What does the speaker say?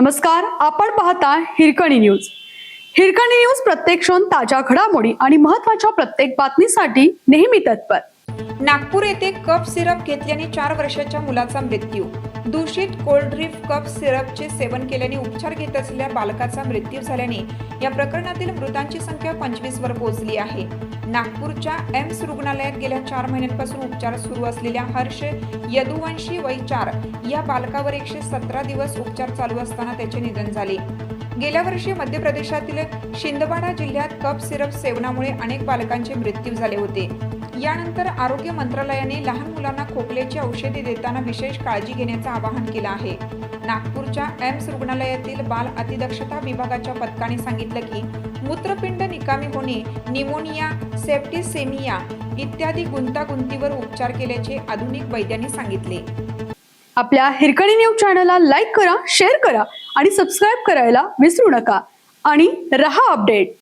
नमस्कार आपण पाहता हिरकणी न्यूज. हिरकणी न्यूज प्रत्येक क्षण ताज्या घडामोडी आणि महत्त्वाच्या प्रत्येक बातमीसाठी नेहमी तत्पर. नागपूर येथे कप सिरप घेतल्याने चार वर्षाच्या मुलाचा मृत्यू. दूषित कोल्ड्रिफ कप सिरपचे सेवन केल्याने उपचार घेत असलेल्या बालकाचा मृत्यू झाल्याने या प्रकरणातील मृतांची संख्या पंचवीस वर पोहोचली आहे. नागपूरच्या एम्स रुग्णालयात गेल्या चार महिन्यांपासून उपचार सुरू असलेल्या हर्ष यदुवंशी वय चार या बालकावर एकशे सतरा दिवस उपचार चालू असताना त्याचे निधन झाले. गेल्या वर्षी मध्य प्रदेशातील शिंदवाडा जिल्ह्यात कप सिरप सेवनामुळे अनेक बालकांचे मृत्यू झाले होते. यानंतर आरोग्य मंत्रालयाने लहान मुलांना खोकल्याची औषधे देताना विशेष काळजी घेण्याचं आवाहन केलं आहे. नागपूरच्या एम्स रुग्णालयातील बाल अतिदक्षता विभागाच्या पथकाने सांगितलं की मूत्रपिंड निकामी होणे निमोनिया सेप्टिसेमिया इत्यादी गुंतागुंतीवर उपचार केल्याचे आधुनिक वैद्यांनी सांगितले. आपल्या हिरकणी न्यूज चॅनलला लाईक करा शेअर करा आणि सबस्क्राईब करायला विसरू नका. आणि रहा अपडेट.